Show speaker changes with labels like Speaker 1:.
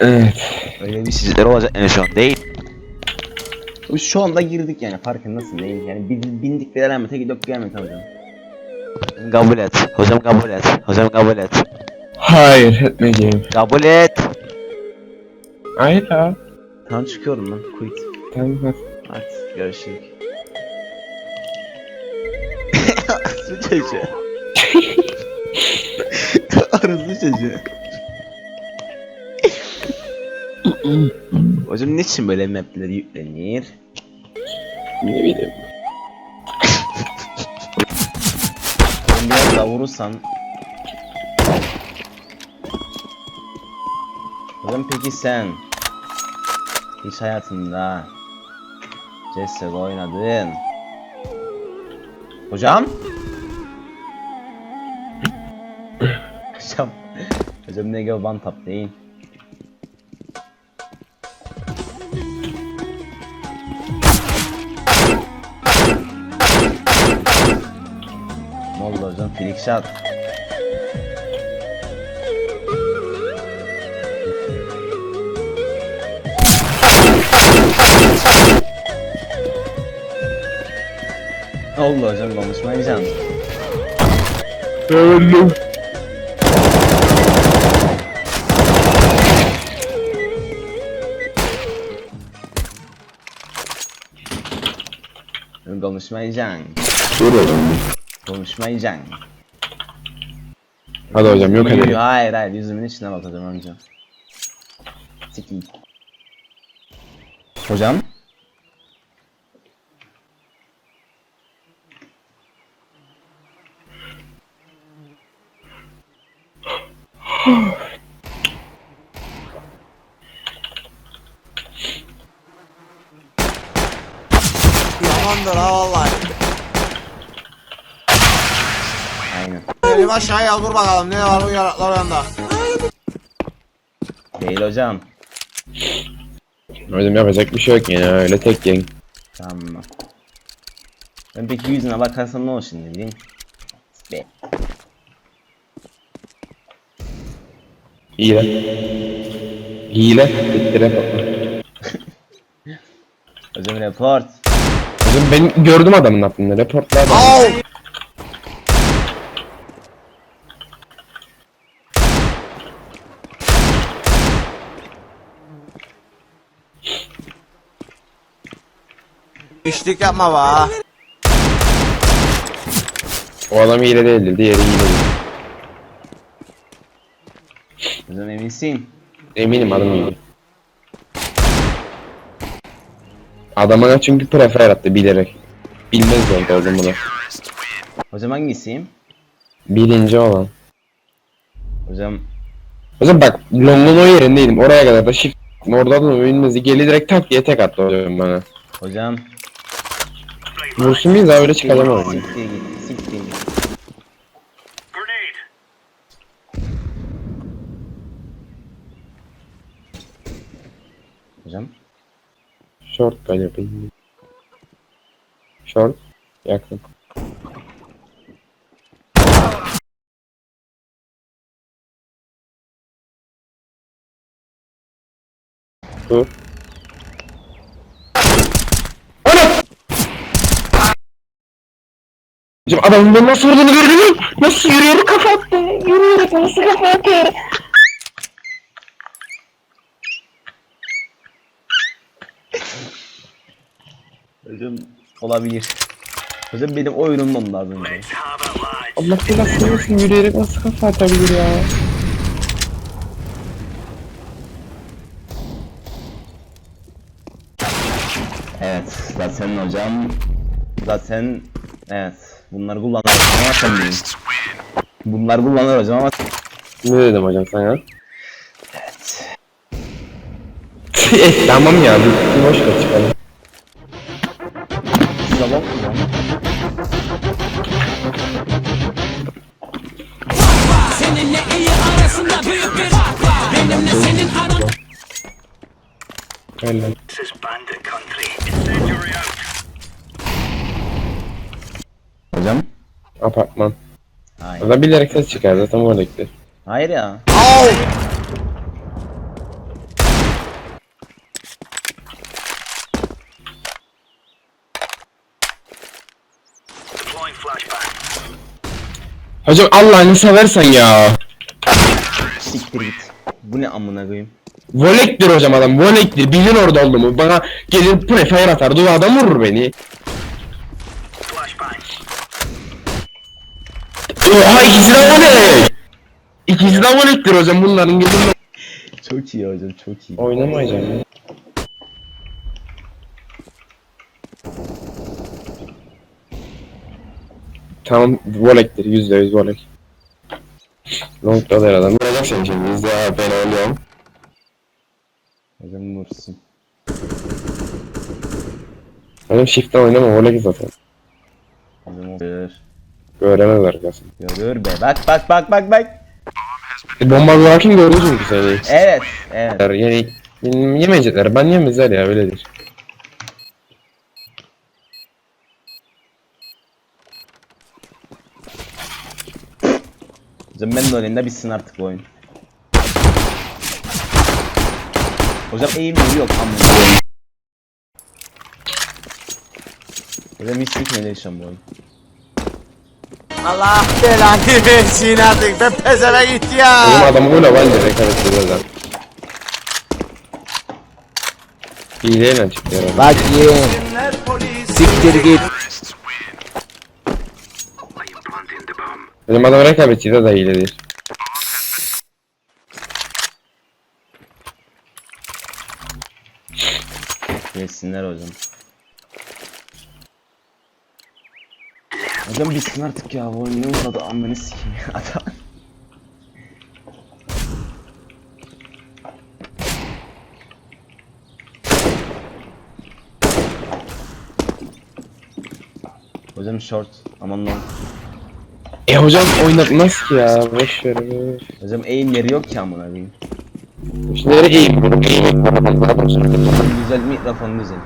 Speaker 1: Evet.
Speaker 2: Öyle bir sizler olacak en son değil.
Speaker 3: Biz şu anda girdik yani farkındasın değil mi? Yani bin- bindik bir alamete gidiyor gelmek hocam.
Speaker 2: Kabul et. Hocam kabul et. Hocam kabul et.
Speaker 1: Hayır etmeyeceğim.
Speaker 2: Kabul et.
Speaker 1: Hayır ya.
Speaker 3: Tamam çıkıyorum ben. Quit.
Speaker 1: Tamam hadi.
Speaker 3: Hadi görüşürüz.
Speaker 2: Su çocuğu.
Speaker 3: Arası çocuğu. Hocam niçin böyle mapler yüklenir?
Speaker 1: Ne bileyim.
Speaker 3: Biraz daha vurursan... Hocam peki sen... Hiç hayatında... CSGO oynadın. Hocam? Hocam... Hocam ne gibi one tap değil. Ne oldu hocam konuşmayacağım.
Speaker 1: Öldüm. Oğlum.
Speaker 3: Konuşmayacaksın.
Speaker 1: Hadi hocam yok edelim.
Speaker 3: Hayır hayır yüzümün içine bakacağım önce. Sikiyim. Hocam?
Speaker 4: Yamandır ha vallahi.
Speaker 3: Aynen.
Speaker 4: Elim aşağıya vur bakalım ne var bu yaraklar yanında.
Speaker 3: Değil hocam.
Speaker 1: Hocam yapacak bir şey yok yani öyle tek yeng.
Speaker 3: Tamam. Ben peki yüzüne bakarsam ne olur şimdi bileyim? Be.
Speaker 1: Hile. Hile. Bitti report.
Speaker 3: Hocam report.
Speaker 1: Hocam ben gördüm adamın aklında reportlar da.
Speaker 4: İşlik yapma be.
Speaker 1: O adam hile değildir diğeri hile.
Speaker 3: Hocam eminsin.
Speaker 1: Eminim adam hile. Adamına çünkü prefer attı bilerek. Bilmez oldu oğlum bunu.
Speaker 3: Hocam hangisiyim?
Speaker 1: Birinci olan.
Speaker 3: Hocam
Speaker 1: Hocam bak Long'un o yerindeydim. Oraya kadar da shift. Orada da bilmezi. Geli direkt tak diye tek attı hocam bana.
Speaker 3: hocam.
Speaker 1: Vursun biz daha öyle çıkacağım oraya.
Speaker 3: Siktir git. Siktir git. Hocam.
Speaker 1: Short galiba. Short. Yakın. Dur. Hocam adamın beni nasıl vurduğunu gördün mü? Nasıl yürüyerek kafa attı? Yürüyerek nasıl kafa attı?
Speaker 3: Hocam olabilir. Hocam benim oyunum dondu az önce.
Speaker 1: Allah belasını versin yürüyerek nasıl kafa atabilir ya?
Speaker 3: Evet, zaten hocam. Zaten evet. Bunları kullanır ama sen değil. Bunlar kullanır hocam ama
Speaker 1: Ne dedim hocam sana?
Speaker 3: evet.
Speaker 1: eh tamam ya bir, boş ver çıkalım.
Speaker 3: Sabah?
Speaker 5: Seninle iyi arasında büyük bir fark var Benimle senin aran
Speaker 1: lan.
Speaker 3: Hocam?
Speaker 1: Apartman.
Speaker 3: Hayır.
Speaker 1: Adam bilerek ses çıkar zaten orada gider.
Speaker 3: Hayır ya.
Speaker 4: Au!
Speaker 1: Hocam Allah'ını seversen ya.
Speaker 3: Siktir git. Bu ne amına koyayım?
Speaker 1: Volektir hocam adam, volektir. Bilin orada olduğumu. Bana gelir prefire atar, duvardan vurur beni. Oha ikisi de volek. İkisi de volektir hocam bunların gidin.
Speaker 3: Çok iyi hocam çok iyi.
Speaker 1: Oynamayacağım ya. Tamam volektir yüzde yüz volek. Long'da da adam. Vuracak seni şimdi abi ben ölüyorum.
Speaker 3: Hocam vursun.
Speaker 1: Benim shift'ten oynama volek zaten.
Speaker 3: Hocam olur.
Speaker 1: Göremez arkasını.
Speaker 3: Görür be. Bak bak bak bak bak.
Speaker 1: E, bomba vurarken gördü çünkü seni.
Speaker 3: Evet. Evet.
Speaker 1: Yani yemeyecekler. Ben yemezler ya öyledir.
Speaker 3: Hocam ben de oynayayım da bitsin artık bu oyun. Hocam eğim yok amına. Hocam hiç sikmedi şu an bu oyun.
Speaker 4: Allah belanı versin artık. Ben pezeve gitti
Speaker 1: Benim
Speaker 4: ya.
Speaker 1: adamı böyle var ya rekabet ediyorlar. Hileyle çıktı herhalde.
Speaker 4: Bak ye. Siktir git.
Speaker 1: Benim adam rekabetçi de hiledir.
Speaker 3: Yesinler hocam. Hocam bitsin artık ya bu oyun ne uzadı amını sikeyim adam. Hocam short aman lan.
Speaker 1: E hocam oynatmaz ki ya. Boş ver.
Speaker 3: Hocam aim yeri yok ki amına koyayım.
Speaker 1: Şimdi nereye.
Speaker 3: Mikrofon güzel mikrofon güzel.